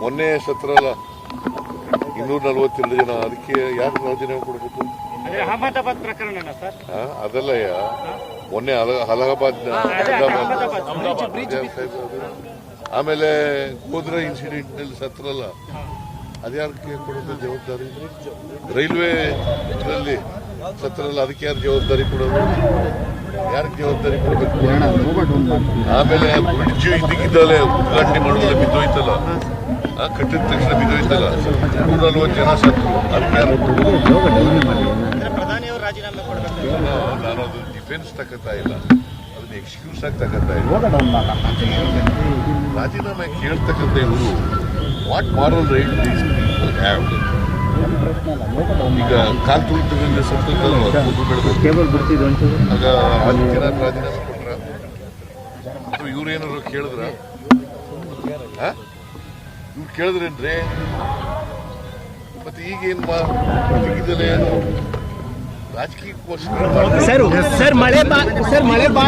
ಮೊನ್ನೆ ಸತ್ರ ಅಲ್ಲ ಇನ್ನೂರ ನಲ್ವತ್ತೆರಡು ಜನ ಅದಕ್ಕೆ ಯಾರು ರಾಜೀನಾಮೆ ಕೊಡಬೇಕು? ಅಹಮದಾಬಾದ್ ಪ್ರಕರಣ ಸರ್. ಅದಲ್ಲ ಮೊನ್ನೆ ಅಲಹಾಬಾದ್ ಆಮೇಲೆ ಗೋದ್ರ ಇನ್ಸಿಡೆಂಟ್ನಲ್ಲಿ ಸತ್ರಲ್ಲ ಅದ್ಯಾರಕ್ಕೆ ಕೊಡೋದು ಜವಾಬ್ದಾರಿ? ರೈಲ್ವೆ ಇದರಲ್ಲಿ ಸತ್ರಲ್ಲ ಅದಕ್ಕೆ ಯಾರು ಜವಾಬ್ದಾರಿ ಕೊಡೋದು? ಯಾರಿಗೆ ಜವಾಬ್ದಾರಿ ಕೊಡಬೇಕು? ಆಮೇಲೆ ಬ್ರಿಡ್ಜ್ ಇದಕ್ಕಿದ್ದಲೆ ಉದ್ಘಾಟನೆ ಮಾಡುವಾಗ ಬಿದ್ದೋಯ್ತಲ್ಲ? ಆ, ಕಟ್ಟಿದ ತಕ್ಷಣ ಬಿದ್ದೋಯ್ತಲ್ಲ? ನೂರ ನಲ್ವತ್ತು ಜನ ಸತ್ತು ನಾನು ಅದು ಡಿಫೆನ್ಸ್ ತಗೋತಾ ಇಲ್ಲ. ಅದನ್ನ ಎಕ್ಸ್ಕ್ಯೂಸ್ ಆಗಿ ತಗೋತಾ ಇಲ್ಲ. ರಾಜೀನಾಮೆ ಕೇಳ್ತಕ್ಕಂಥ ಇವರು ವಾಟ್ ಮಾರಲ್ ರೈಟ್ ಹ್ಯಾವ್ ಈಗ ಕಾಲ್ ತುಳಿತದಿಂದ ಸ್ವಲ್ಪ ಆಗ ಆದಿತ್ಯನಾಥ್ ರಾಜೀನಾಮೆ ಕೊಟ್ರ? ಅಥವಾ ಇವ್ರೇನಾದ್ರು ಕೇಳಿದ್ರ? ಇವ್ರು ಕೇಳಿದ್ರೇನ್ರಿ? ಮತ್ತೆ ಈಗೇನ್ ಮಾ- ಏನು ರಾಜಕೀಯಕ್ಕೋಸ್ಕರ. ಸರ್ ಸರ್ ಮಳೆ ಬಾ ಸರ್ ಮಳೆ ಬಾ